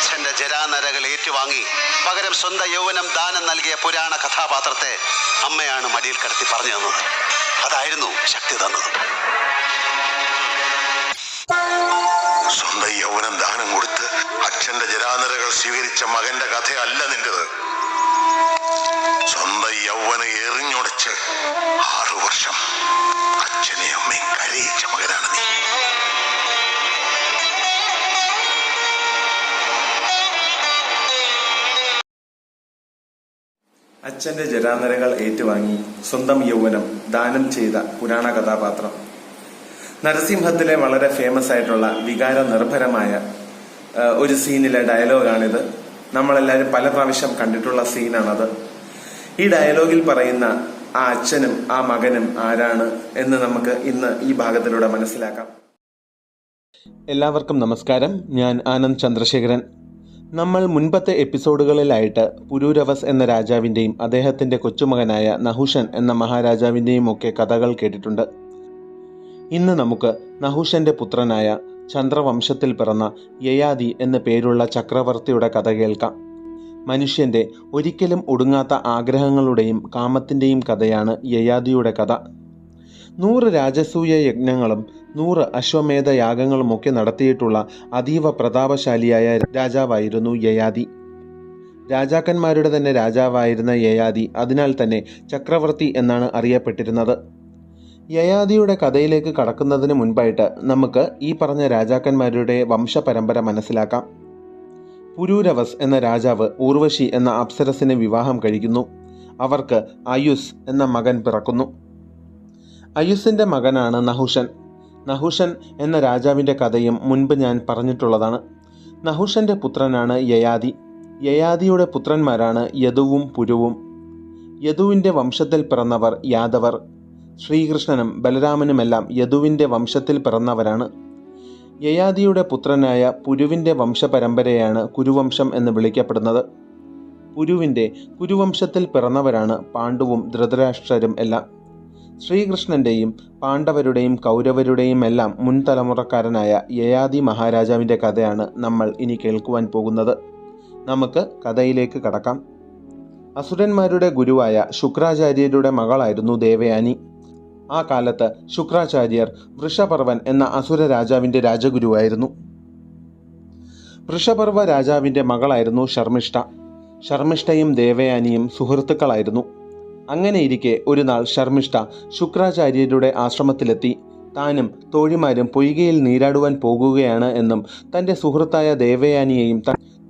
അച്ഛന്റെ ജരാനരകൾ ഏറ്റുവാങ്ങി പകരം സ്വന്തം യൗവനം ദാനം നൽകിയ പുരാണ കഥാപാത്രത്തെ അമ്മയാണ് മടിയിൽ കിടത്തി പറഞ്ഞു തന്നത്. അതായിരുന്നു ശക്തി തന്നത്. സ്വന്തം യൗവനം ദാനം കൊടുത്ത് അച്ഛന്റെ ജരാനരകൾ സ്വീകരിച്ച മകന്റെ കഥയല്ല നിന്റേത്. സ്വന്തം യൗവന എറിഞ്ഞുടച്ച് ആറു വർഷം അച്ഛനെ അമ്മയും കരയിച്ച മകനാണ് നീ. അച്ഛന്റെ ജരാനരകൾ ഏറ്റുവാങ്ങി സ്വന്തം യൗവനം ദാനം ചെയ്ത പുരാണ കഥാപാത്രം. നരസിംഹത്തിലെ വളരെ ഫേമസ് ആയിട്ടുള്ള വികാര നിർഭരമായ ഒരു സീനിലെ ഡയലോഗാണിത് നമ്മളെല്ലാവരും പല പ്രാവശ്യം കണ്ടിട്ടുള്ള സീനാണത് ഈ ഡയലോഗിൽ പറയുന്ന ആ അച്ഛനും ആ മകനും ആരാണ് എന്ന് നമുക്ക് ഇന്ന് ഈ ഭാഗത്തിലൂടെ മനസ്സിലാക്കാം. എല്ലാവർക്കും നമസ്കാരം. ഞാൻ ആനന്ദ് ചന്ദ്രശേഖരൻ. നമ്മൾ മുൻപത്തെ എപ്പിസോഡുകളിലായിട്ട് പുരൂരവസ് എന്ന രാജാവിന്റെയും അദ്ദേഹത്തിന്റെ കൊച്ചുമകനായ നഹുഷൻ എന്ന മഹാരാജാവിന്റെയും ഒക്കെ കഥകൾ കേട്ടിട്ടുണ്ട്. ഇന്ന് നമുക്ക് നഹുഷന്റെ പുത്രനായ ചന്ദ്രവംശത്തിൽ പിറന്ന യയാദി എന്ന പേരുള്ള ചക്രവർത്തിയുടെ കഥ കേൾക്കാം. മനുഷ്യന്റെ ഒരിക്കലും ഒടുങ്ങാത്ത ആഗ്രഹങ്ങളുടെയും കാമത്തിന്റെയും കഥയാണ് യയാദിയുടെ കഥ. നൂറ് രാജസൂയ യജ്ഞങ്ങളും നൂറ് അശ്വമേധ യാഗങ്ങളുമൊക്കെ നടത്തിയിട്ടുള്ള അതീവ പ്രതാപശാലിയായ രാജാവായിരുന്നു യയാദി രാജാക്കന്മാരുടെ തന്നെ രാജാവായിരുന്ന യയാദി അതിനാൽ തന്നെ ചക്രവർത്തി എന്നാണ് അറിയപ്പെട്ടിരുന്നത്. യയാദിയുടെ കഥയിലേക്ക് കടക്കുന്നതിന് മുൻപായിട്ട് നമുക്ക് ഈ പറഞ്ഞ രാജാക്കന്മാരുടെ വംശപരമ്പര മനസ്സിലാക്കാം. പുരൂരവസ് എന്ന രാജാവ് ഊർവശി എന്ന അപ്സരസിനെ വിവാഹം കഴിക്കുന്നു. അവർക്ക് അയുസ് എന്ന മകൻ പിറക്കുന്നു. അയുസിന്റെ മകനാണ് നഹുഷൻ. നഹുഷൻ എന്ന രാജാവിന്റെ കഥയും മുൻപ് ഞാൻ പറഞ്ഞിട്ടുള്ളതാണ്. നഹുഷന്റെ പുത്രനാണ് യയാദി യയാദിയുടെ പുത്രന്മാരാണ് യദുവും പുരുവും. യദുവിന്റെ വംശത്തിൽ പിറന്നവർ യാദവർ. ശ്രീകൃഷ്ണനും ബലരാമനുമെല്ലാം യദുവിന്റെ വംശത്തിൽ പിറന്നവരാണ്. യയാദിയുടെ പുത്രനായ പുരുവിന്റെ വംശപരമ്പരയാണ് കുരുവംശം എന്ന് വിളിക്കപ്പെടുന്നത്. പുരുവിന്റെ കുരുവംശത്തിൽ പിറന്നവരാണ് പാണ്ഡുവും ധൃതരാഷ്ട്രരും എല്ലാം. ശ്രീകൃഷ്ണന്റെയും പാണ്ഡവരുടെയും കൗരവരുടെയും എല്ലാം മുൻതലമുറക്കാരനായ യയാതി മഹാരാജാവിന്റെ കഥയാണ് നമ്മൾ ഇനി കേൾക്കുവാൻ പോകുന്നത്. നമുക്ക് കഥയിലേക്ക് കടക്കാം. അസുരന്മാരുടെ ഗുരുവായ ശുക്രാചാര്യരുടെ മകളായിരുന്നു ദേവയാനി. ആ കാലത്ത് ശുക്രാചാര്യർ വൃഷപർവൻ എന്ന അസുര രാജാവിന്റെ രാജഗുരുവായിരുന്നു. വൃഷപർവ രാജാവിന്റെ മകളായിരുന്നു ശർമ്മിഷ്ഠ. ശർമ്മിഷ്ഠയും ദേവയാനിയും സുഹൃത്തുക്കളായിരുന്നു. അങ്ങനെയിരിക്കെ ഒരു നാൾ ശർമ്മിഷ്ഠ ശുക്രാചാര്യരുടെ ആശ്രമത്തിലെത്തി. താനും തോഴിമാരും പൊയ്കയിൽ നീരാടുവാൻ പോകുകയാണ് എന്നും തന്റെ സുഹൃത്തായ ദേവയാനിയെയും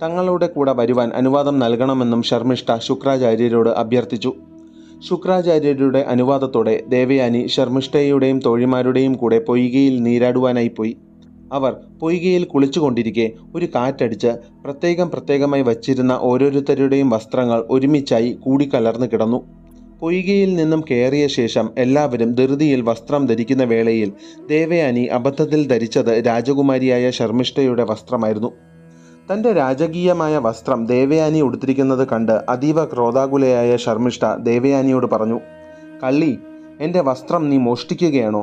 തങ്ങളുടെ കൂടെ വരുവാൻ അനുവാദം നൽകണമെന്നും ശർമ്മിഷ്ഠ ശുക്രാചാര്യരോട് അഭ്യർത്ഥിച്ചു. ശുക്രാചാര്യരുടെ അനുവാദത്തോടെ ദേവയാനി ശർമ്മിഷ്ഠയുടെയും തോഴിമാരുടെയും കൂടെ പൊയ്കയിൽ നീരാടുവാനായി പോയി. അവർ പൊയ്കയിൽ കുളിച്ചുകൊണ്ടിരിക്കെ ഒരു കാറ്റടിച്ച് പ്രത്യേകം പ്രത്യേകമായി വച്ചിരുന്ന ഓരോരുത്തരുടെയും വസ്ത്രങ്ങൾ ഒരുമിച്ചായി കൂടിക്കലർന്നു കിടന്നു. പൊയ്കയിൽ നിന്നും കയറിയ ശേഷം എല്ലാവരും ധൃതിയിൽ വസ്ത്രം ധരിക്കുന്ന വേളയിൽ ദേവയാനി അബദ്ധത്തിൽ ധരിച്ചത് രാജകുമാരിയായ ശർമ്മിഷ്ഠയുടെ വസ്ത്രമായിരുന്നു. തന്റെ രാജകീയമായ വസ്ത്രം ദേവയാനി ഉടുത്തിരിക്കുന്നത് കണ്ട് അതീവ ക്രോധാകുലയായ ശർമ്മിഷ്ഠ ദേവയാനിയോട് പറഞ്ഞു കള്ളി എന്റെ വസ്ത്രം നീ മോഷ്ടിക്കുകയാണോ?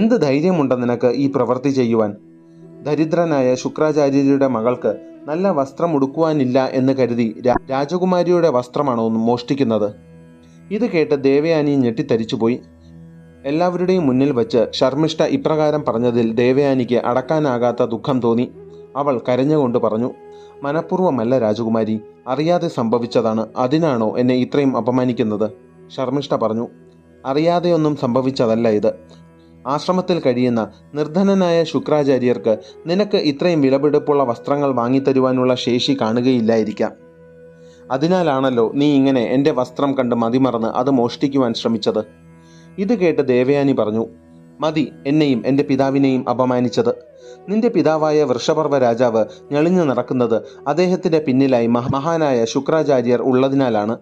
എന്ത് ധൈര്യമുണ്ട് നിനക്ക് ഈ പ്രവൃത്തി ചെയ്യുവാൻ? ദരിദ്രനായ ശുക്രാചാര്യരുടെ മകൾക്ക് നല്ല വസ്ത്രം ഉടുക്കുവാനില്ല എന്ന് കരുതി രാജകുമാരിയുടെ വസ്ത്രമാണോ മോഷ്ടിക്കുന്നത്? ഇത് കേട്ട് ദേവയാനി ഞെട്ടിത്തരിച്ചുപോയി. എല്ലാവരുടെയും മുന്നിൽ വച്ച് ശർമ്മിഷ്ഠ ഇപ്രകാരം പറഞ്ഞതിൽ ദേവയാനിക്ക് അടക്കാനാകാത്ത ദുഃഖം തോന്നി. അവൾ കരഞ്ഞുകൊണ്ട് പറഞ്ഞു മനഃപൂർവമല്ല രാജകുമാരി അറിയാതെ സംഭവിച്ചതാണ്. അതിനാണോ എന്നെ ഇത്രയും അപമാനിക്കുന്നത്? ശർമ്മിഷ്ഠ പറഞ്ഞു അറിയാതെയൊന്നും സംഭവിച്ചതല്ല ഇത്. ആശ്രമത്തിൽ കഴിയുന്ന നിർധനനായ ശുക്രാചാര്യർക്ക് നിനക്ക് ഇത്രയും വിലപിടിപ്പുള്ള വസ്ത്രങ്ങൾ വാങ്ങിത്തരുവാനുള്ള ശേഷി കാണുകയില്ലായിരിക്കാം. അതിനാലാണല്ലോ നീ ഇങ്ങനെ എന്റെ വസ്ത്രം കണ്ട് മതിമറന്ന് അത് മോഷ്ടിക്കുവാൻ ശ്രമിച്ചത്. ഇത് കേട്ട് ദേവയാനി പറഞ്ഞു മതി എന്നെയും എന്റെ പിതാവിനെയും അപമാനിച്ചത്. നിന്റെ പിതാവായ വൃഷപർവ രാജാവ് ഞെളിഞ്ഞു നടക്കുന്നത് അദ്ദേഹത്തിന്റെ പിന്നിലായി മഹാനായ ശുക്രാചാര്യർ ഉള്ളതിനാലാണ്.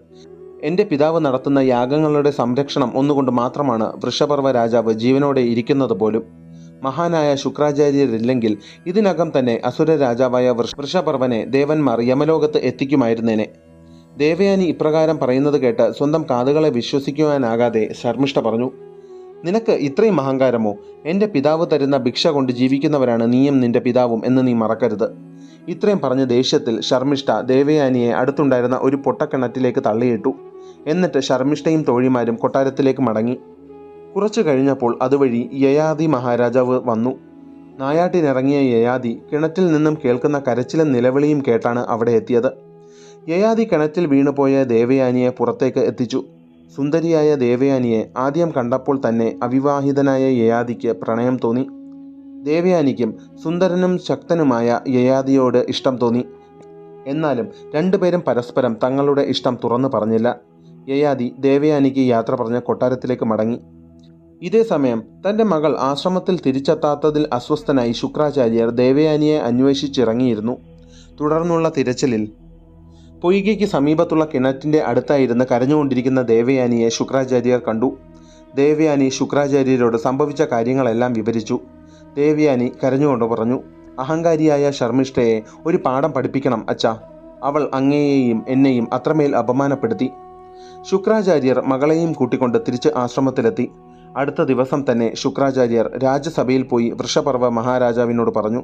എന്റെ പിതാവ് നടത്തുന്ന യാഗങ്ങളുടെ സംരക്ഷണം ഒന്നുകൊണ്ട് മാത്രമാണ് വൃഷപർവ രാജാവ് ജീവനോടെ ഇരിക്കുന്നത് പോലും. മഹാനായ ശുക്രാചാര്യരില്ലെങ്കിൽ ഇതിനകം തന്നെ അസുര രാജാവായ വൃഷ- വൃഷപർവനെ ദേവന്മാർ യമലോകത്ത് എത്തിക്കുമായിരുന്നേനെ. ദേവയാനി ഇപ്രകാരം പറയുന്നത് കേട്ട് സ്വന്തം കാതുകളെ വിശ്വസിക്കുവാനാകാതെ ശർമ്മിഷ്ഠ പറഞ്ഞു നിനക്ക് ഇത്രയും അഹങ്കാരമോ? എന്റെ പിതാവ് തരുന്ന ഭിക്ഷ കൊണ്ട് ജീവിക്കുന്നവരാണ് നീയും നിന്റെ പിതാവും എന്ന് നീ മറക്കരുത്. ഇത്രയും പറഞ്ഞ ദേഷ്യത്തിൽ ശർമ്മിഷ്ഠ ദേവയാനിയെ അടുത്തുണ്ടായിരുന്ന ഒരു പൊട്ടക്കിണറ്റിലേക്ക് തള്ളിയിട്ടു. എന്നിട്ട് ശർമ്മിഷ്ഠയും തോഴിമാരും കൊട്ടാരത്തിലേക്ക് മടങ്ങി. കുറച്ചു കഴിഞ്ഞപ്പോൾ അതുവഴി യയാദി മഹാരാജാവ് വന്നു. നായാട്ടിനിറങ്ങിയ യയാദി കിണറ്റിൽ നിന്നും കേൾക്കുന്ന കരച്ചിലും നിലവിളിയും കേട്ടാണ് അവിടെ എത്തിയത്. യയാതി കിണറ്റിൽ വീണുപോയ ദേവയാനിയെ പുറത്തേക്ക് എത്തിച്ചു. സുന്ദരിയായ ദേവയാനിയെ ആദ്യം കണ്ടപ്പോൾ തന്നെ അവിവാഹിതനായ യയാദിക്ക് പ്രണയം തോന്നി. ദേവയാനിക്കും സുന്ദരനും ശക്തനുമായ യയാദിയോട് ഇഷ്ടം തോന്നി. എന്നാലും രണ്ടുപേരും പരസ്പരം തങ്ങളുടെ ഇഷ്ടം തുറന്നു പറഞ്ഞില്ല. യയാതി ദേവയാനിക്ക് യാത്ര പറഞ്ഞ് കൊട്ടാരത്തിലേക്ക് മടങ്ങി. ഇതേ സമയം തന്റെ മകൾ ആശ്രമത്തിൽ തിരിച്ചെത്താത്തതിൽ അസ്വസ്ഥനായി ശുക്രാചാര്യർ ദേവയാനിയെ അന്വേഷിച്ചിറങ്ങിയിരുന്നു. തുടർന്നുള്ള തിരച്ചിലിൽ പൊയ്കയ്ക്ക് സമീപത്തുള്ള കിണറ്റിന്റെ അടുത്തായിരുന്ന് കരഞ്ഞുകൊണ്ടിരിക്കുന്ന ദേവയാനിയെ ശുക്രാചാര്യർ കണ്ടു. ദേവയാനി ശുക്രാചാര്യരോട് സംഭവിച്ച കാര്യങ്ങളെല്ലാം വിവരിച്ചു. ദേവയാനി കരഞ്ഞുകൊണ്ട് പറഞ്ഞു അഹങ്കാരിയായ ശർമ്മിഷ്ഠയെ ഒരു പാഠം പഠിപ്പിക്കണം അച്ഛ. അവൾ അങ്ങയെയും എന്നെയും അത്രമേൽ അപമാനപ്പെടുത്തി. ശുക്രാചാര്യർ മകളെയും കൂട്ടിക്കൊണ്ട് തിരിച്ച് ആശ്രമത്തിലെത്തി. അടുത്ത ദിവസം തന്നെ ശുക്രാചാര്യർ രാജ്യസഭയിൽ പോയി വൃഷപർവ മഹാരാജാവിനോട് പറഞ്ഞു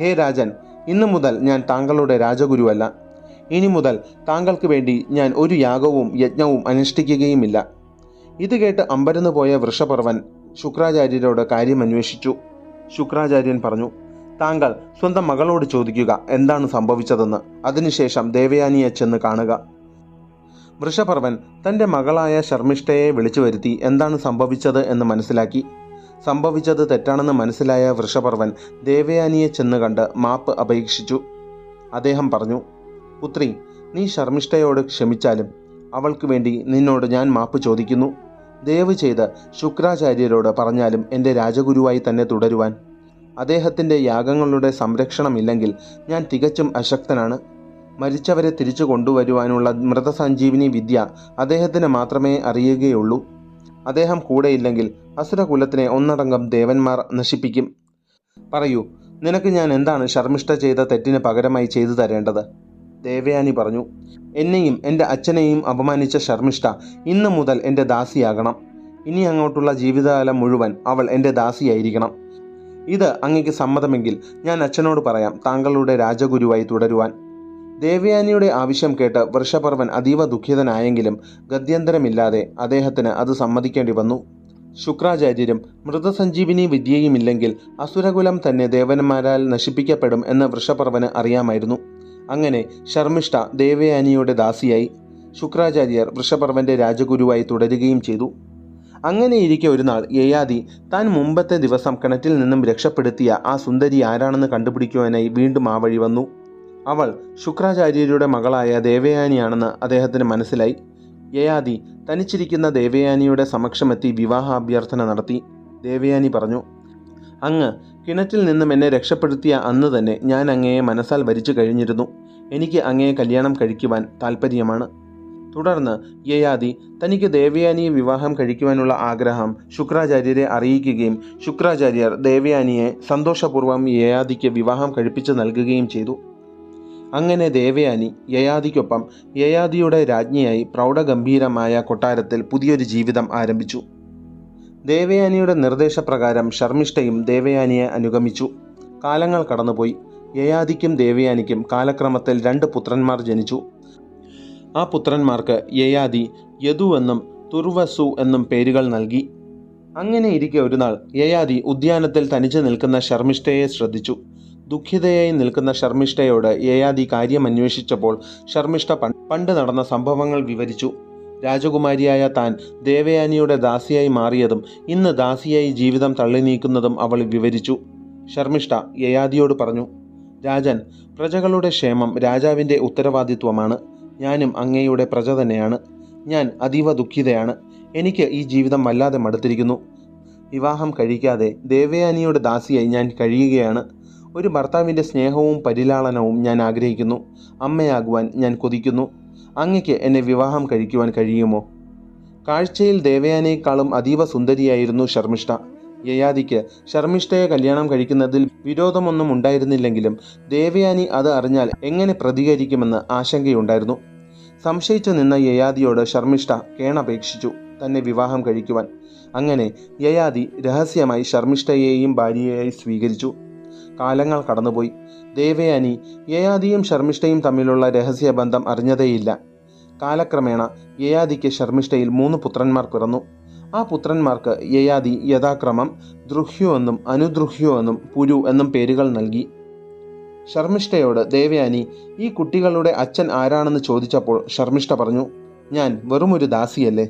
ഹേ രാജൻ ഇന്നു മുതൽ ഞാൻ താങ്കളുടെ രാജഗുരുവല്ല. ഇനി മുതൽ താങ്കൾക്ക് വേണ്ടി ഞാൻ ഒരു യാഗവും യജ്ഞവും അനുഷ്ഠിക്കുകയുമില്ല. ഇത് കേട്ട് അമ്പരന്ന് പോയ വൃഷപർവൻ ശുക്രാചാര്യരോട് കാര്യം അന്വേഷിച്ചു. ശുക്രാചാര്യൻ പറഞ്ഞു താങ്കൾ സ്വന്തം മകളോട് ചോദിക്കുക എന്താണ് സംഭവിച്ചതെന്ന്. അതിനുശേഷം ദേവയാനിയെ ചെന്ന് കാണുക. വൃഷപർവൻ തന്റെ മകളായ ശർമ്മിഷ്ഠയെ വിളിച്ചു വരുത്തി എന്താണ് സംഭവിച്ചത് എന്ന് മനസ്സിലാക്കി. സംഭവിച്ചത് തെറ്റാണെന്ന് മനസ്സിലായ വൃഷപർവൻ ദേവയാനിയെ ചെന്ന് കണ്ട് മാപ്പ് അപേക്ഷിച്ചു. അദ്ദേഹം പറഞ്ഞു പുത്രി നീ ശർമ്മിഷ്ഠയോട് ക്ഷമിച്ചാലും അവൾക്ക് വേണ്ടി നിന്നോട് ഞാൻ മാപ്പ് ചോദിക്കുന്നു. ദയവ് ചെയ്ത് ശുക്രാചാര്യരോട് പറഞ്ഞാലും എന്റെ രാജഗുരുവായി തന്നെ തുടരുവാൻ. അദ്ദേഹത്തിന്റെ യാഗങ്ങളുടെ സംരക്ഷണമില്ലെങ്കിൽ ഞാൻ തികച്ചും അശക്തനാണ്. മരിച്ചവരെ തിരിച്ചു കൊണ്ടുവരുവാനുള്ള മൃതസഞ്ജീവിനി വിദ്യ അദ്ദേഹത്തിന് മാത്രമേ അറിയുകയുള്ളൂ. അദ്ദേഹം കൂടെയില്ലെങ്കിൽ അസുരകുലത്തിനെ ഒന്നടങ്കം ദേവന്മാർ നശിപ്പിക്കും. പറയൂ നിനക്ക് ഞാൻ എന്താണ് ശർമ്മിഷ്ഠ ചെയ്ത തെറ്റിന് പകരമായി ചെയ്തു തരേണ്ടത്? ദേവയാനി പറഞ്ഞു എന്നെയും എന്റെ അച്ഛനെയും അപമാനിച്ച ശർമ്മിഷ്ഠ ഇന്നു മുതൽ എന്റെ ദാസിയാകണം. ഇനി അങ്ങോട്ടുള്ള ജീവിതകാലം മുഴുവൻ അവൾ എന്റെ ദാസിയായിരിക്കണം. ഇത് അങ്ങയ്ക്ക് സമ്മതമെങ്കിൽ ഞാൻ അച്ഛനോട് പറയാം താങ്കളുടെ രാജഗുരുവായി തുടരുവാൻ. ദേവയാനിയുടെ ആവശ്യം കേട്ട് വൃഷപർവൻ അതീവ ദുഃഖിതനായെങ്കിലും ഗത്യന്തരമില്ലാതെ അദ്ദേഹത്തിന് അത് സമ്മതിക്കേണ്ടി വന്നു. ശുക്രാചാര്യരും മൃതസഞ്ജീവിനി വിദ്യയുമില്ലെങ്കിൽ അസുരകുലം തന്നെ ദേവന്മാരാൽ നശിപ്പിക്കപ്പെടും എന്ന് വൃഷപർവന് അറിയാമായിരുന്നു. അങ്ങനെ ശർമ്മിഷ്ഠ ദേവയാനിയുടെ ദാസിയായി ശുക്രാചാര്യർ വൃഷപർവന്റെ രാജഗുരുവായി തുടരുകയും ചെയ്തു. അങ്ങനെയിരിക്കെ ഒരു നാൾ യയാതി താൻ മുമ്പത്തെ ദിവസം കിണറ്റിൽ നിന്നും രക്ഷപ്പെടുത്തിയ ആ സുന്ദരി ആരാണെന്ന് കണ്ടുപിടിക്കുവാനായി വീണ്ടും ആ വഴി വന്നു. അവൾ ശുക്രാചാര്യരുടെ മകളായ ദേവയാനിയാണെന്ന് അദ്ദേഹത്തിന് മനസ്സിലായി. യയാതി തനിച്ചിരിക്കുന്ന ദേവയാനിയുടെ സമക്ഷമെത്തി വിവാഹാഭ്യർത്ഥന നടത്തി. ദേവയാനി പറഞ്ഞു അങ്ങ് കിണറ്റിൽ നിന്നും എന്നെ രക്ഷപ്പെടുത്തിയ അന്ന് തന്നെ ഞാൻ അങ്ങയെ മനസ്സാൽ വരിച്ചു കഴിഞ്ഞിരുന്നു. എനിക്ക് അങ്ങയെ കല്യാണം കഴിക്കുവാൻ താല്പര്യമാണ് തുടർന്ന് യയാദി തനിക്ക് ദേവയാനിയെ വിവാഹം കഴിക്കുവാനുള്ള ആഗ്രഹം ശുക്രാചാര്യരെ അറിയിക്കുകയും ശുക്രാചാര്യർ ദേവയാനിയെ സന്തോഷപൂർവം യയാദിക്ക് വിവാഹം കഴിപ്പിച്ചു നൽകുകയും ചെയ്തു. അങ്ങനെ ദേവയാനി യയാദിക്കൊപ്പം യയാദിയുടെ രാജ്ഞിയായി പ്രൗഢഗംഭീരമായ കൊട്ടാരത്തിൽ പുതിയൊരു ജീവിതം ആരംഭിച്ചു. ദേവയാനിയുടെ നിർദ്ദേശപ്രകാരം ശർമ്മിഷ്ഠയും ദേവയാനിയെ അനുഗമിച്ചു. കാലങ്ങൾ കടന്നുപോയി. യയാദിക്കും ദേവയാനിക്കും കാലക്രമത്തിൽ രണ്ട് പുത്രന്മാർ ജനിച്ചു. ആ പുത്രന്മാർക്ക് യയാദി യദു എന്നും തുർവസു എന്നും പേരുകൾ നൽകി. അങ്ങനെ ഇരിക്കെ ഒരു നാൾ യയാദി ഉദ്യാനത്തിൽ തനിച്ച് നിൽക്കുന്ന ശർമ്മിഷ്ഠയെ ശ്രദ്ധിച്ചു. ദുഃഖിതയായി നിൽക്കുന്ന ശർമ്മിഷ്ഠയോട് യയാദി കാര്യം അന്വേഷിച്ചപ്പോൾ ശർമ്മിഷ്ഠ പണ്ട് പണ്ട് നടന്ന സംഭവങ്ങൾ വിവരിച്ചു. രാജകുമാരിയായ താൻ ദേവയാനിയുടെ ദാസിയായി മാറിയതും ഇന്ന് ദാസിയായി ജീവിതം തള്ളി നീക്കുന്നതും അവൾ വിവരിച്ചു. ശർമ്മിഷ്ഠ യയാദിയോട് പറഞ്ഞു രാജൻ പ്രജകളുടെ ക്ഷേമം രാജാവിന്റെ ഉത്തരവാദിത്വമാണ്. ഞാനും അങ്ങയുടെ പ്രജ തന്നെയാണ്. ഞാൻ അതീവ ദുഃഖിതയാണ്. എനിക്ക് ഈ ജീവിതം വല്ലാതെ മടുത്തിരിക്കുന്നു. വിവാഹം കഴിക്കാതെ ദേവയാനിയുടെ ദാസിയായി ഞാൻ കഴിയുകയാണ്. ഒരു ഭർത്താവിന്റെ സ്നേഹവും പരിലാളനവും ഞാൻ ആഗ്രഹിക്കുന്നു. അമ്മയാകുവാൻ ഞാൻ കൊതിക്കുന്നു. അങ്ങയ്ക്ക് എന്നെ വിവാഹം കഴിക്കുവാൻ കഴിയുമോ? കാഴ്ചയിൽ ദേവയാനേക്കാളും അതീവ സുന്ദരിയായിരുന്നു ശർമ്മിഷ്ഠ. യയാദിക്ക് ശർമ്മിഷ്ഠയെ കല്യാണം കഴിക്കുന്നതിൽ വിരോധമൊന്നും ഉണ്ടായിരുന്നില്ലെങ്കിലും ദേവയാനി അത് അറിഞ്ഞാൽ എങ്ങനെ പ്രതികരിക്കുമെന്ന് ആശങ്കയുണ്ടായിരുന്നു. സംശയിച്ചു നിന്ന യയാദിയോട് ശർമ്മിഷ്ഠ കേണപേക്ഷിച്ചു തന്നെ വിവാഹം കഴിക്കുവാൻ. അങ്ങനെ യയാദി രഹസ്യമായി ശർമ്മിഷ്ഠയെയും ഭാര്യയായി സ്വീകരിച്ചു. കാലങ്ങൾ കടന്നുപോയി. ദേവയാനി യയാദിയും ശർമിഷ്ഠയും തമ്മിലുള്ള രഹസ്യബന്ധം അറിഞ്ഞതേയില്ല. കാലക്രമേണ യയാദിക്ക് ശർമിഷ്ഠയിൽ മൂന്ന് പുത്രന്മാർ പിറന്നു. ആ പുത്രന്മാർക്ക് യയാദി യഥാക്രമം ദ്രുഹ്യു എന്നും അനുദ്രുഹ്യു എന്നും പുരു എന്നും പേരുകൾ നൽകി. ശർമിഷ്ഠയോട് ദേവയാനി ഈ കുട്ടികളുടെ അച്ഛൻ ആരാണെന്ന് ചോദിച്ചപ്പോൾ ശർമിഷ്ഠ പറഞ്ഞു ഞാൻ വെറുമൊരു ദാസിയല്ലേ?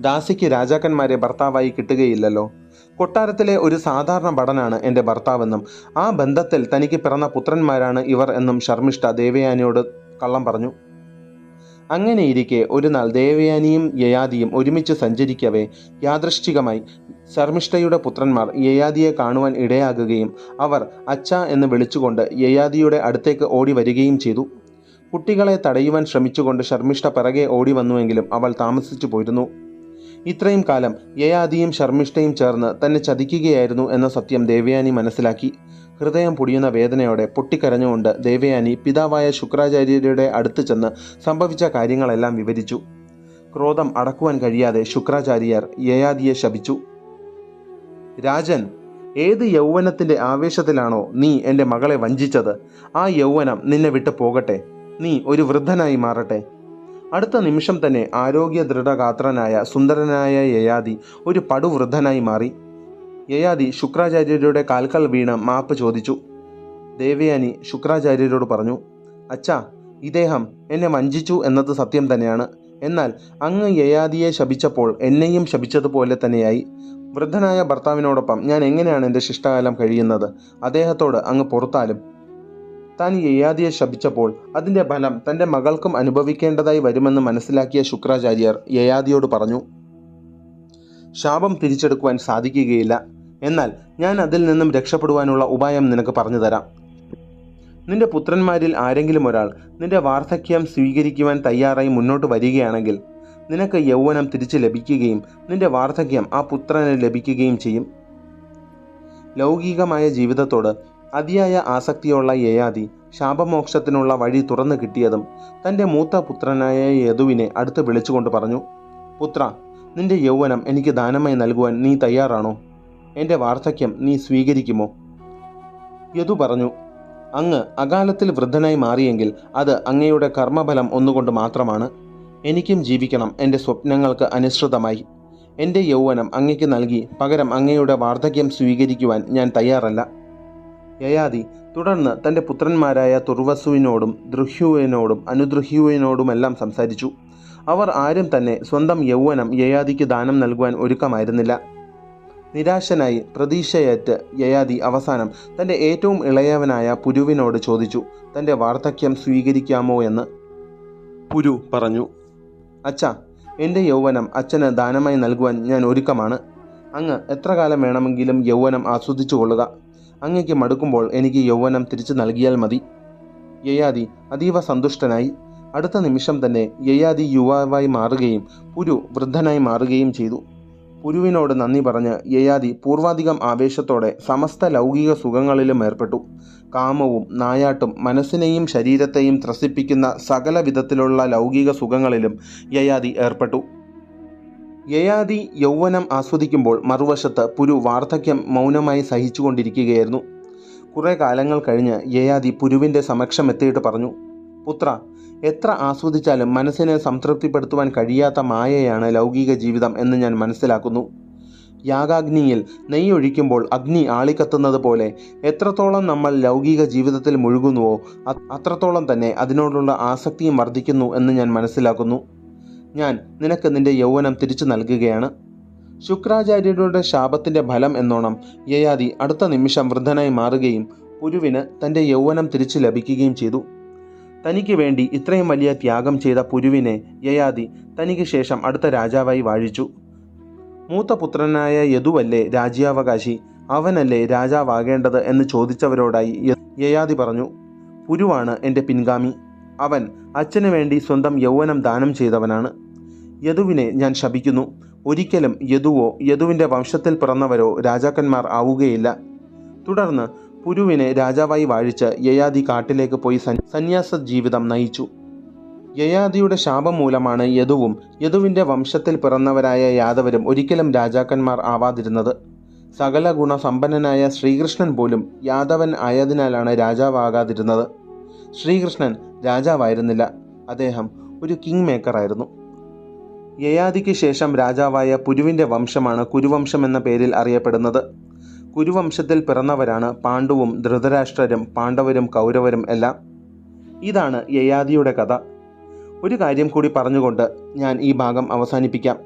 ദാസിക്ക് രാജാക്കന്മാരെ ഭർത്താവായി കിട്ടുകയില്ലല്ലോ. കൊട്ടാരത്തിലെ ഒരു സാധാരണ ഭടനാണ് എന്റെ ഭർത്താവെന്നും ആ ബന്ധത്തിൽ തനിക്ക് പിറന്ന പുത്രന്മാരാണ് ഇവർ എന്നും ശർമ്മിഷ്ഠ ദേവയാനിയോട് കള്ളം പറഞ്ഞു. അങ്ങനെയിരിക്കെ ഒരു നാൾ ദേവയാനിയും യയാദിയും ഒരുമിച്ച് സഞ്ചരിക്കവേ യാദൃശ്ചികമായി ശർമ്മിഷ്ഠയുടെ പുത്രന്മാർ യയാദിയെ കാണുവാൻ ഇടയാകുകയും അവർ അച്ഛ എന്ന് വിളിച്ചുകൊണ്ട് യയാദിയുടെ അടുത്തേക്ക് ഓടി വരികയും ചെയ്തു. കുട്ടികളെ തടയുവാൻ ശ്രമിച്ചുകൊണ്ട് ശർമ്മിഷ്ഠ പിറകെ ഓടി വന്നുവെങ്കിലും അവൾ താമസിച്ചു പോയിരുന്നു. ഇത്രയും കാലം യയാദിയും ശർമ്മിഷ്ഠയും ചേർന്ന് തന്നെ ചതിക്കുകയായിരുന്നു എന്ന സത്യം ദേവയാനി മനസ്സിലാക്കി. ഹൃദയം പൊടിയുന്ന വേദനയോടെ പൊട്ടിക്കരഞ്ഞുകൊണ്ട് ദേവയാനി പിതാവായ ശുക്രാചാര്യരുടെ അടുത്ത് ചെന്ന് സംഭവിച്ച കാര്യങ്ങളെല്ലാം വിവരിച്ചു. ക്രോധം അടക്കുവാൻ കഴിയാതെ ശുക്രാചാര്യർ യയാദിയെ ശപിച്ചു. രാജൻ ഏത് യൗവനത്തിന്റെ ആവേശത്തിലാണോ നീ എന്റെ മകളെ വഞ്ചിച്ചത്? ആ യൗവനം നിന്നെ വിട്ടു പോകട്ടെ. നീ ഒരു വൃദ്ധനായി മാറട്ടെ. അടുത്ത നിമിഷം തന്നെ ആരോഗ്യ ദൃഢഗാത്രനായ സുന്ദരനായ യയാദി ഒരു പടുവൃദ്ധനായി മാറി. യയാദി ശുക്രാചാര്യരുടെ കാൽക്കൽ വീണ് മാപ്പ് ചോദിച്ചു. ദേവയാനി ശുക്രാചാര്യരോട് പറഞ്ഞു അച്ഛാ ഇദ്ദേഹം എന്നെ വഞ്ചിച്ചു എന്നത് സത്യം തന്നെയാണ്. എന്നാൽ അങ്ങ് യയാദിയെ ശപിച്ചപ്പോൾ എന്നെയും ശപിച്ചതുപോലെ തന്നെയായി. വൃദ്ധനായ ഭർത്താവിനോടൊപ്പം ഞാൻ എങ്ങനെയാണ് എന്റെ ശിഷ്ടകാലം കഴിയുന്നത്? അദ്ദേഹത്തോട് അങ്ങ് പുറത്താലും താൻ യയാദിയെ ശപിച്ചപ്പോൾ അതിന്റെ ഫലം തന്റെ മകൾക്കും അനുഭവിക്കേണ്ടതായി വരുമെന്ന് മനസ്സിലാക്കിയ ശുക്രാചാര്യർ യയാദിയോട് പറഞ്ഞു ശാപം തിരിച്ചെടുക്കുവാൻ സാധിക്കുകയില്ല. എന്നാൽ ഞാൻ അതിൽ നിന്നും രക്ഷപ്പെടുവാനുള്ള ഉപായം നിനക്ക് പറഞ്ഞു തരാം. നിന്റെ പുത്രന്മാരിൽ ആരെങ്കിലും ഒരാൾ നിന്റെ വാർദ്ധക്യം സ്വീകരിക്കുവാൻ തയ്യാറായി മുന്നോട്ട് വരികയാണെങ്കിൽ നിനക്ക് യൗവനം തിരിച്ചു ലഭിക്കുകയും നിന്റെ വാർദ്ധക്യം ആ പുത്രന് ലഭിക്കുകയും ചെയ്യും. ലൗകികമായ ജീവിതത്തോട് അതിയായ ആസക്തിയുള്ള യയാതി ശാപമോക്ഷത്തിനുള്ള വഴി തുറന്നു കിട്ടിയതും തന്റെ മൂത്ത പുത്രനായ യദുവിനെ അടുത്ത് വിളിച്ചുകൊണ്ട് പറഞ്ഞു പുത്ര നിന്റെ യൗവനം എനിക്ക് ദാനമായി നൽകുവാൻ നീ തയ്യാറാണോ? എന്റെ വാർദ്ധക്യം നീ സ്വീകരിക്കുമോ? യദു പറഞ്ഞു അങ്ങ് അകാലത്തിൽ വൃദ്ധനായി മാറിയെങ്കിൽ അത് അങ്ങയുടെ കർമ്മഫലം ഒന്നുകൊണ്ട് മാത്രമാണ്. എനിക്കും ജീവിക്കണം എന്റെ സ്വപ്നങ്ങൾക്ക് അനുസൃതമായി. എന്റെ യൗവനം അങ്ങയ്ക്ക് നൽകി പകരം അങ്ങയുടെ വാർദ്ധക്യം സ്വീകരിക്കുവാൻ ഞാൻ തയ്യാറല്ല. യയാതി. തുടർന്ന് തന്റെ പുത്രന്മാരായ തുർവസുവിനോടും ദൃഹ്യുവിനോടും അനുദൃഹ്യുവിനോടുമെല്ലാം സംസാരിച്ചു. അവർ ആരും തന്നെ സ്വന്തം യൗവനം യയാദിക്ക് ദാനം നൽകുവാൻ ഒരുക്കമായിരുന്നില്ല. നിരാശനായി പ്രതീക്ഷയേറ്റ് യയാതി അവസാനം തന്റെ ഏറ്റവും ഇളയവനായ പുരുവിനോട് ചോദിച്ചു തന്റെ വാർദ്ധക്യം സ്വീകരിക്കാമോ എന്ന്? പുരു പറഞ്ഞു അച്ഛ എന്റെ യൗവനം അച്ഛന് ദാനമായി നൽകുവാൻ ഞാൻ ഒരുക്കമാണ്. അങ്ങ് എത്ര കാലം വേണമെങ്കിലും യൗവനം ആസ്വദിച്ചു കൊള്ളുക. അങ്ങയ്ക്ക് മടുക്കുമ്പോൾ എനിക്ക് യൗവനം തിരിച്ചു നൽകിയാൽ മതി. യയാതി അതീവ സന്തുഷ്ടനായി. അടുത്ത നിമിഷം തന്നെ യയാതി യുവാവായി മാറുകയും പുരു വൃദ്ധനായി മാറുകയും ചെയ്തു. പുരുവിനോട് നന്ദി പറഞ്ഞ് യയാതി പൂർവാധികം ആവേശത്തോടെ സമസ്ത ലൗകിക സുഖങ്ങളിലും ഏർപ്പെട്ടു. കാമവും നായാട്ടും മനസ്സിനെയും ശരീരത്തെയും ത്രസിപ്പിക്കുന്ന സകല വിധത്തിലുള്ള ലൗകിക സുഖങ്ങളിലും യയാതി ഏർപ്പെട്ടു. യയാതി യൗവനം ആസ്വദിക്കുമ്പോൾ മറുവശത്ത് പുരു വാർദ്ധക്യം മൗനമായി സഹിച്ചുകൊണ്ടിരിക്കുകയായിരുന്നു. കുറേ കാലങ്ങൾ കഴിഞ്ഞ് യയാതി പുരുവിന്റെ സമക്ഷം എത്തിയിട്ട് പറഞ്ഞു പുത്ര എത്ര ആസ്വദിച്ചാലും മനസ്സിനെ സംതൃപ്തിപ്പെടുത്തുവാൻ കഴിയാത്ത മായയാണ് ലൗകിക ജീവിതം എന്ന് ഞാൻ മനസ്സിലാക്കുന്നു. യാഗാഗ്നിയിൽ നെയ്യൊഴിക്കുമ്പോൾ അഗ്നി ആളിക്കത്തുന്നത് പോലെ എത്രത്തോളം നമ്മൾ ലൗകിക ജീവിതത്തിൽ മുഴുകുന്നുവോ അത്രത്തോളം തന്നെ അതിനോടുള്ള ആസക്തിയും വർദ്ധിക്കുന്നു എന്ന് ഞാൻ മനസ്സിലാക്കുന്നു. ഞാൻ നിനക്ക് നിന്റെ യൗവനം തിരിച്ചു നൽകുകയാണ്. ശുക്രാചാര്യരുടെ ശാപത്തിന്റെ ഫലം എന്നോണം യയാതി അടുത്ത നിമിഷം വൃദ്ധനായി മാറുകയും പുരുവിന് തന്റെ യൗവനം തിരിച്ചു ലഭിക്കുകയും ചെയ്തു. തനിക്ക് വേണ്ടി ഇത്രയും വലിയ ത്യാഗം ചെയ്ത പുരുവിനെ യയാതി തനിക്ക് ശേഷം അടുത്ത രാജാവായി വാഴിച്ചു. മൂത്ത പുത്രനായ യദുവല്ലേ രാജ്യാവകാശി? അവനല്ലേ രാജാവാകേണ്ടത് എന്ന് ചോദിച്ചവരോടായി യയാതി പറഞ്ഞു പുരുവാണ് എന്റെ പിൻഗാമി. അവൻ അച്ഛനു വേണ്ടി സ്വന്തം യൗവനം ദാനം ചെയ്തവനാണ്. യദുവിനെ ഞാൻ ശപിക്കുന്നു. ഒരിക്കലും യദുവോ യദുവിന്റെ വംശത്തിൽ പിറന്നവരോ രാജാക്കന്മാർ ആവുകയില്ല. തുടർന്ന് പുരുവിനെ രാജാവായി വാഴിച്ച് യയാദി കാട്ടിലേക്ക് പോയി സന്യാസ ജീവിതം നയിച്ചു. യയാദിയുടെ ശാപം മൂലമാണ് യദുവും യദുവിന്റെ വംശത്തിൽ പിറന്നവരായ യാദവരും ഒരിക്കലും രാജാക്കന്മാർ ആവാതിരുന്നത്. സകല ഗുണസമ്പന്നനായ ശ്രീകൃഷ്ണൻ പോലും യാദവൻ ആയതിനാലാണ് രാജാവാകാതിരുന്നത്. ശ്രീകൃഷ്ണൻ രാജാവായിരുന്നില്ല. അദ്ദേഹം ഒരു കിങ് മേക്കറായിരുന്നു യയാദിക്ക് ശേഷം രാജാവായ പുരുവിന്റെ വംശമാണ് കുരുവംശം എന്ന പേരിൽ അറിയപ്പെടുന്നത്. കുരുവംശത്തിൽ പിറന്നവരാണ് പാണ്ഡുവും ധൃതരാഷ്ട്രരും പാണ്ഡവരും കൗരവരും എല്ലാം. ഇതാണ് യയാദിയുടെ കഥ. ഒരു കാര്യം കൂടി പറഞ്ഞുകൊണ്ട് ഞാൻ ഈ ഭാഗം അവസാനിപ്പിക്കാം.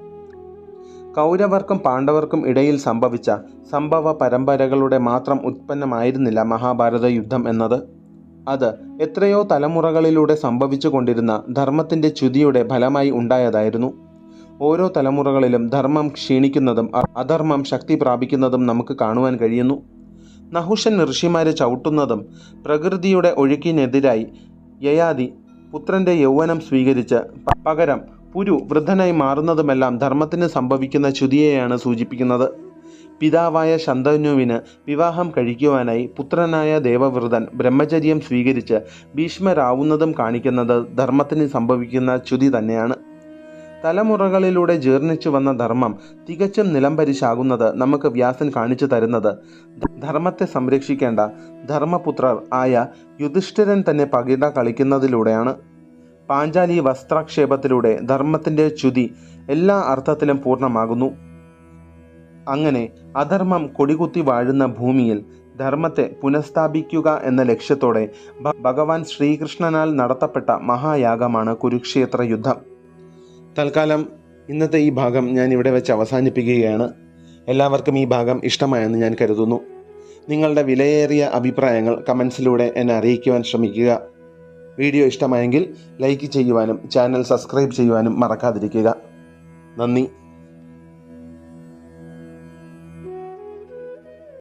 കൗരവർക്കും പാണ്ഡവർക്കും ഇടയിൽ സംഭവിച്ച സംഭവ പരമ്പരകളുടെ മാത്രം ഉത്പന്നമായിരുന്നില്ല മഹാഭാരത യുദ്ധം എന്നത്. അത് എത്രയോ തലമുറകളിലൂടെ സംഭവിച്ചു കൊണ്ടിരുന്ന ധർമ്മത്തിന്റെ ച്യുതിയുടെ ഫലമായി ഉണ്ടായതായിരുന്നു. ഓരോ തലമുറകളിലും ധർമ്മം ക്ഷീണിക്കുന്നതും അധർമ്മം ശക്തി പ്രാപിക്കുന്നതും നമുക്ക് കാണുവാൻ കഴിയുന്നു. നഹുഷൻ ഋഷിമാരെ ചവിട്ടുന്നതും പ്രകൃതിയുടെ ഒഴുക്കിനെതിരായി യയാതി പുത്രന്റെ യൗവനം സ്വീകരിച്ച് പകരം പുരു വൃദ്ധനായി മാറുന്നതുമെല്ലാം ധർമ്മത്തിന് സംഭവിക്കുന്ന ചുതിയെയാണ് സൂചിപ്പിക്കുന്നത്. പിതാവായ ശന്തനുവിന് വിവാഹം കഴിക്കുവാനായി പുത്രനായ ദേവവ്രതൻ ബ്രഹ്മചര്യം സ്വീകരിച്ച് ഭീഷ്മരാവുന്നതും കാണിക്കുന്നത് ധർമ്മത്തിന് സംഭവിക്കുന്ന ചുതി തന്നെയാണ്. തലമുറകളിലൂടെ ജീർണിച്ചു വന്ന ധർമ്മം തികച്ചും നിലംപരിശാകുന്നത് നമുക്ക് വ്യാസൻ കാണിച്ചു തരുന്നത്. ധർമ്മത്തെ സംരക്ഷിക്കേണ്ട ധർമ്മപുത്രർ ആയ യുധിഷ്ഠിരൻ തന്നെ പകിട കളിക്കുന്നതിലൂടെയാണ്. പാഞ്ചാലി വസ്ത്രാക്ഷേപത്തിലൂടെ ധർമ്മത്തിന്റെ ച്യുതി എല്ലാ അർത്ഥത്തിലും പൂർണമാകുന്നു. അങ്ങനെ അധർമ്മം കൊടികുത്തി വാഴുന്ന ഭൂമിയിൽ ധർമ്മത്തെ പുനഃസ്ഥാപിക്കുക എന്ന ലക്ഷ്യത്തോടെ ഭഗവാൻ ശ്രീകൃഷ്ണനാൽ നടത്തപ്പെട്ട മഹായാഗമാണ് കുരുക്ഷേത്ര യുദ്ധം. തൽക്കാലം ഇന്നത്തെ ഈ ഭാഗം ഞാൻ ഇവിടെ വെച്ച് അവസാനിപ്പിക്കുകയാണ്. എല്ലാവർക്കും ഈ ഭാഗം ഇഷ്ടമായെന്ന് ഞാൻ കരുതുന്നു. നിങ്ങളുടെ വിലയേറിയ അഭിപ്രായങ്ങൾ കമൻസിലൂടെ എന്നെ അറിയിക്കുവാൻ ശ്രമിക്കുക. വീഡിയോ ഇഷ്ടമായെങ്കിൽ ലൈക്ക് ചെയ്യുവാനും ചാനൽ സബ്സ്ക്രൈബ് ചെയ്യുവാനും മറക്കാതിരിക്കുക. നന്ദി.